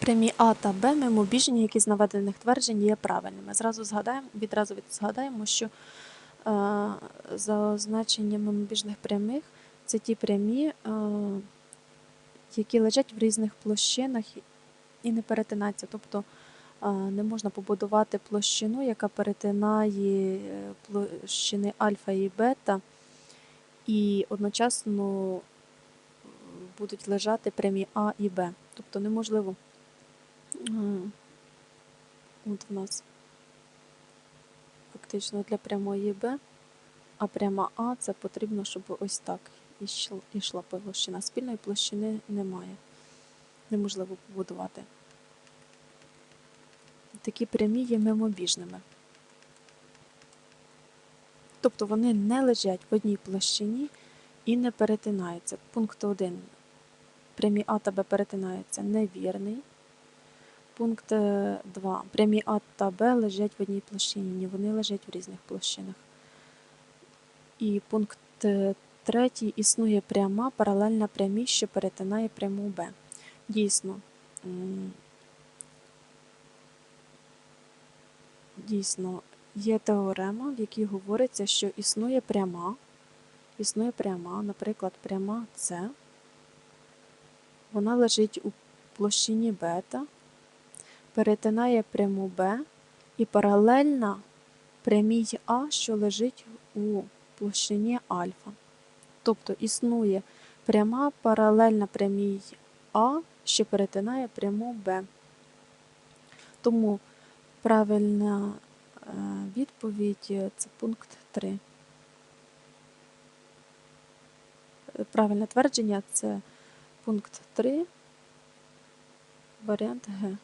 Прямі А та Б мимобіжні, які з наведених тверджень є правильними. Зразу згадаємо, відразу згадаємо, що е, за означенням мимобіжних прямих це ті прямі, е, які лежать в різних площинах і не перетинаються. Тобто е, не можна побудувати площину, яка перетинає е, площини альфа і бета, і одночасно е, будуть лежати прямі А і Б. Тобто неможливо. От в нас фактично для прямої Б, а пряма А це потрібно, щоб ось так ішла площина. Спільної площини немає. Неможливо побудувати. Такі прямі є мимобіжними. Тобто вони не лежать в одній площині і не перетинаються. Пункт 1. Прямі А та Б перетинаються невірний. Пункт 2. Прямі А та Б лежать в одній площині, ні, вони лежать в різних площинах. І пункт 3. Існує пряма паралельна прямій, що перетинає пряму Б. Дійсно. Дійсно, є теорема, в якій говориться, що існує пряма, існує пряма, наприклад, пряма С. Вона лежить у площині бета, перетинає пряму Б і паралельна прямій А, що лежить у площині альфа. Тобто існує пряма паралельна прямій А, що перетинає пряму Б. Тому правильна е, відповідь е, це пункт 3. Е, Правильне твердження це пункт 3, варіант Г.